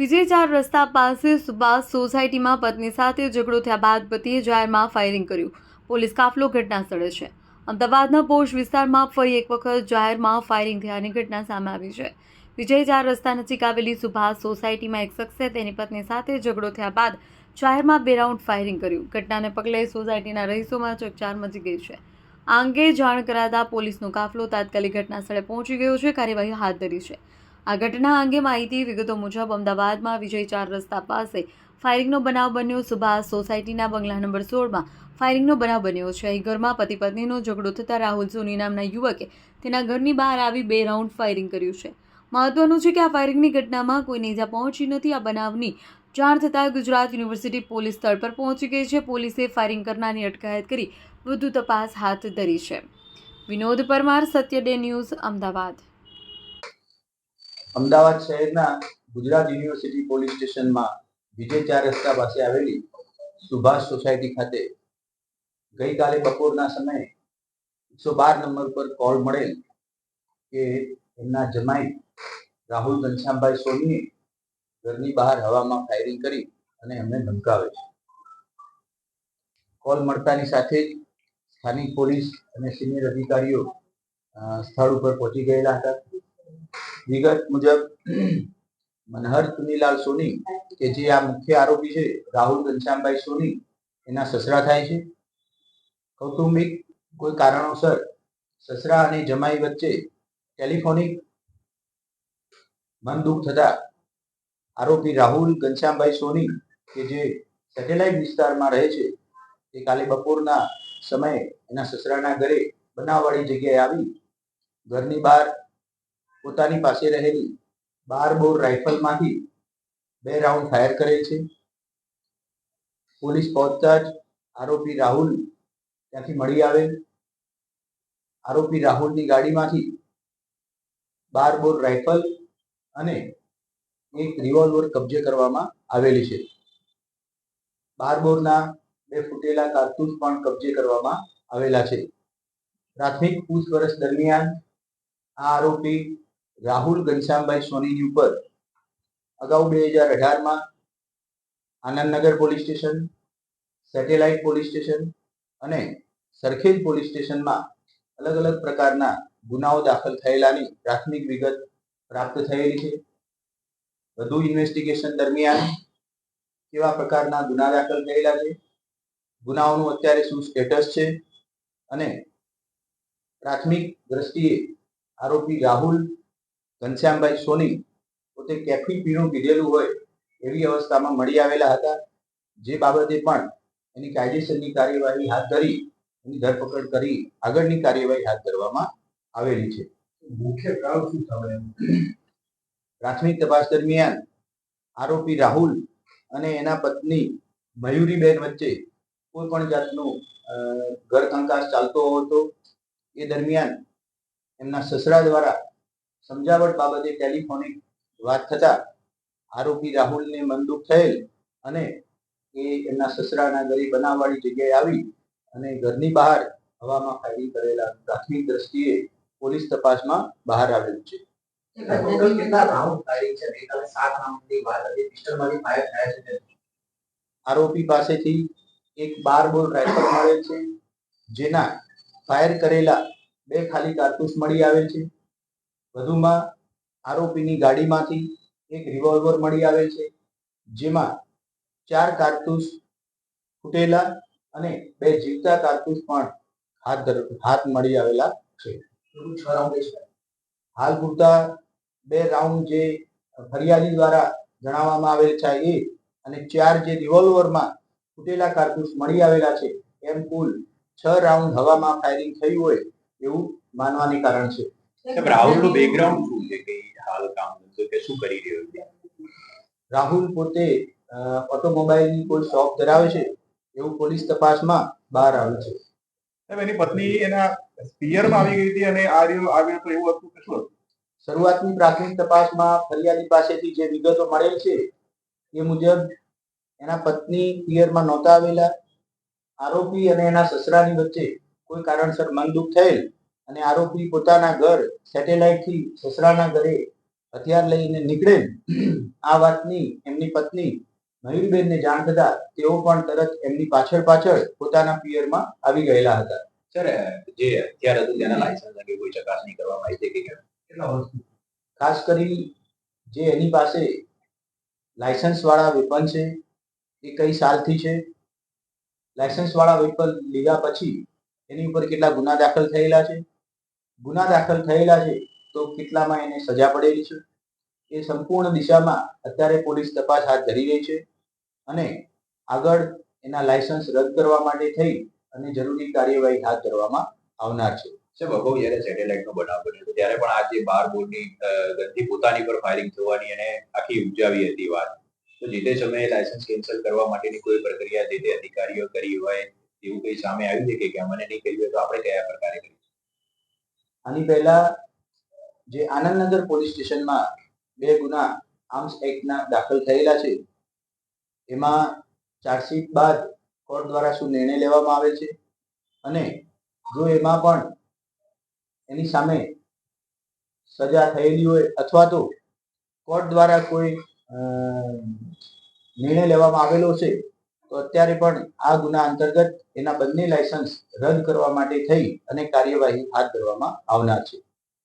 વિજય ચાર રસ્તા પાસે સુભાષ સોસાયટીમાં પત્ની સાથે ઝઘડો થયા બાદ પતિએ જાહેરમાં ફાયરિંગ કર્યું. પોલીસ કાફલો ઘટના સ્થળે છે. અમદાવાદના પોશ વિસ્તારમાં ફરી એક વખત જાહેરમાં ફાયરિંગ થયાની ઘટના સામે આવી છે. વિજય ચાર રસ્તા નજીક આવેલી સુભાષ સોસાયટીમાં એક શખ્સે તેની પત્ની સાથે ઝઘડો થયા બાદ જાહેરમાં બે રાઉન્ડ ફાયરિંગ કર્યું. ઘટનાને પગલે સોસાયટીના રહીશોમાં ચકચાર મચી ગઈ છે. આ અંગે જાણ કરાતા પોલીસનો કાફલો તાત્કાલિક ઘટના સ્થળે પહોંચી ગયો છે. કાર્યવાહી હાથ ધરી છે. આ ઘટના અંગે માહિતી વિગતો મુજબ અમદાવાદમાં વિજય ચાર રસ્તા પાસે ફાયરિંગનો બનાવ બન્યો. સુભાષ સોસાયટીના બંગલા નંબર સોળમાં ફાયરિંગનો બનાવ બન્યો છે. અહીં ઘરમાં પતિ પત્નીનો ઝઘડો થતાં રાહુલ સોની નામના યુવકે તેના ઘરની બહાર આવી બે રાઉન્ડ ફાયરિંગ કર્યું છે. મહત્વનું છે કે આ ફાયરિંગની ઘટનામાં કોઈને ઇજા પહોંચી નથી. આ બનાવની જાણ થતાં ગુજરાત યુનિવર્સિટી પોલીસ સ્થળ પર પહોંચી ગઈ છે. પોલીસે ફાયરિંગ કરનારની અટકાયત કરી વધુ તપાસ હાથ ધરી છે. Vinod Parmar, Satya day news, Ahmedabad. Ahmedabad શહેરના ગુજરાત યુનિવર્સિટી પોલીસ સ્ટેશનમાં વિજય ચાર રસ્તા પાસે આવેલી સુભાષ સોસાયટી ખાતે ગઈકાલે બપોરના સમયે એકસો બાર નંબર પર કોલ મળેલ કે એમના જમાઈ રાહુલ ઘનશ્યામભાઈ સોનીએ ઘરની બહાર હવામાં ફાયરિંગ કરી અને એમને ધમકાવે છે. કોલ મળતાની સાથે જ સ્થાનિક પોલીસ અને સિનિયર અધિકારીઓ સ્થળ ઉપર પહોંચી ગયેલા હતા. વિગત મુજબ, મનહર ચુનીલાલ સોની, કે જે આ મુખ્ય આરોપી છે, રાહુલ ઘનશ્યામભાઈ સોની, એના સસરા થાય છે. કૌટુંબિક કોઈ કારણોસર સસરા અને જમાઈ વચ્ચે ટેલિફોનિક મન દુઃખ થતા આરોપી રાહુલ ઘનશ્યામભાઈ સોની, કે જે સેટેલાઇટ વિસ્તારમાં રહે છે તે કાલે બપોરના સમયે એના સસરાના ઘરે બનાવવાળી જગ્યાએ આવી ઘરની બહાર પોતાની પાસે રહેલી બાર બોર રાઇફલમાંથી બે રાઉન્ડ ફાયર કરે છે. પોલીસ પહોંચતા જ આરોપી રાહુલ ત્યાંથી મળી આવે. આરોપી રાહુલની ગાડીમાંથી બાર બોર રાઇફલ અને એક રિવોલ્વર કબજે કરવામાં આવેલી છે. બાર બોરના બે ફૂટેલા કારતૂસ પણ કબજે કરવામાં આવેલા છે. પ્રાથમિક પૂછપરછ દરમિયાન આ આરોપી રાહુલ ઘનશ્યામભાઈ સોનીની ઉપર અગાઉ બે હજાર અઢારમાં Anandnagar police station, satellite police station અને સરખેજ પોલીસ સ્ટેશનમાં અલગ અલગ પ્રકારના ગુનાઓ દાખલ થયેલાની પ્રાથમિક વિગત પ્રાપ્ત થયેલી છે. વધુ ઇન્વેસ્ટિગેશન દરમિયાન કેવા પ્રકારના ગુના દાખલ થયેલા છે? ગુનાઓનું અત્યારે શું સ્ટેટસ છે? અને પ્રાથમિક દ્રષ્ટિએ આરોપી રાહુલ ઘનશ્યામભાઈ સોની પોતે કેફી પીણું પીધેલું હોય એવી અવસ્થામાં મળી આવેલા હતા. જે બાબતે પણ એની કાયદેસરની કાર્યવાહી હાથ ધરી એની ધરપકડ કરી આગળની કાર્યવાહી હાથ ધરવામાં આવેલી છે. મુખ્ય કારણ શું થયું પ્રાથમિક તપાસ દરમિયાન આરોપી રાહુલ અને એના પત્ની મયુરીબેન વચ્ચે કોઈ પણ જાતનું ઘર કંકાસ ચાલતો હતો. એ દરમિયાન એમના સસરા દ્વારા સમજાવટ બાબતે ટેલિફોનિક વાત થતા આરોપી રાહુલને મનદુખ થયેલ અને એ એમના સસરાના ઘરે બનાવવાળી જગ્યાએ આવી અને ઘરની બહાર હવામાં ફાયરિંગ કરેલા પ્રાથમિક દ્રષ્ટિએ પોલીસ તપાસમાં બહાર આવેલું છે. આરોપી પાસેથી એક બાર બોલ રાઇફલ મળેલ છે જેના ફાયર કરેલા બે ખાલી કારતૂસ મળી આવેલ છે. વધુમાં આરોપીની ગાડીમાંથી એક રિવોલ્વર મળી આવેલ છે જેમાં ચાર કારતૂસ ફૂટેલા અને બે જીવતા કારતૂસ પણ હાથ હાથ મળી આવેલા છ. હાલ પૂરતા બે રાઉન્ડ જે ફરિયાદી દ્વારા જણાવવામાં આવેલ છે એ અને ચાર જે રિવોલ્વરમાં ફૂટેલા કારતૂસ મળી આવેલા છે એમ કુલ છ રાઉન્ડ હવામાં ફાયરિંગ થયું હોય એવું માનવાની કારણ છે. રાહુલનું બેકગ્રાઉન્ડ શું છે કે હાલ કામ ધંધો કે શું કરી રહ્યો છે? રાહુલ પોતે ઓટોમોબાઈલની કોઈ શોપ ધરાવે છે? એવું પોલીસ તપાસમાં બહાર આવ્યું છે. સાહેબ એની પત્ની એના પિયરમાં આવી ગઈ હતી અને આ રહ્યું આવ્યું તો એવું હતું કે શું હતું? શરૂઆતની પ્રાથમિક તપાસમાં ફરિયાદી પાસેથી જે વિગતો મળેલ છે એ મુજબ એના પત્ની પિયરમાં નહોતા આવેલા. આરોપી અને એના સસરાની વચ્ચે કોઈ કારણસર મનદુખ થયેલ. અને આરોપી પોતાના ઘર સેટેલાઇટથી સસરાના ઘરે હથિયાર લઈને નીકળે. આ વાતની એમની પત્ની મયુરબેનને જાણ થતા તેઓ પણ તરત એમની પાછળ પાછળ પોતાના પિયરમાં આવી ગયેલા હતા. સર જે હથિયાર હતું તેના લાયસન્સ અંગે કોઈ ચકાસણી કરવામાં આવી છે કે કેમ? કેટલા વર્ષ ખાસ કરી જે એની પાસે લાયસન્સ વાળા વેપન છે એ કઈ સાલથી છે? લાયસન્સ વાળા વેપન લીધા પછી એની ઉપર કેટલા ગુના દાખલ થયેલા છે? ગુના દાખલ થયેલા છે, તો કેટલામાં એને સજા પડેલી છે? એ સંપૂર્ણ દિશામાં અત્યારે પોલીસ તપાસ હાથ ધરી રહી છે અને આગળ એના લાયસન્સ રદ કરવા માટે થઈ અને જરૂરી કાર્યવાહી હાથ ધરવામાં આવનાર છે. સાહેબ જ્યારે સેટેલાઇટનો બનાવ બન્યો હતો, ત્યારે પણ આજે બાર બોર્ડની ગંદી પોતાની પર ફાયરિંગ થવાની અને આખી ઉપજાવી હતી વાત. તો જે તે લાયસન્સ કેન્સલ કરવા માટેની કોઈ પ્રક્રિયા જે તે અધિકારીઓ કરી હોય, એવું કંઈ સામે આવ્યું છે કે મને નહીં કર્યું હોય તો આપણે કયા પ્રકારે કરીશું આની પહેલા જે આનંદનગર પોલીસ સ્ટેશનમાં બે ગુના આર્મ્સ એક્ટના દાખલ થયેલા છે, એમાં ચાર્જશીટ બાદ કોર્ટ દ્વારા શું નિર્ણય લેવામાં આવે છે અને જો એમાં પણ એની સામે સજા થયેલી હોય અથવા તો કોર્ટ દ્વારા કોઈ નિર્ણય લેવામાં આવેલો છે તો અત્યારે પણ આ ગુના અંતર્ગત એના બંને લાયસન્સ રદ કરવા માટે થઈ અને કાર્યવાહી હાથ ધરવામાં આવનાર છે.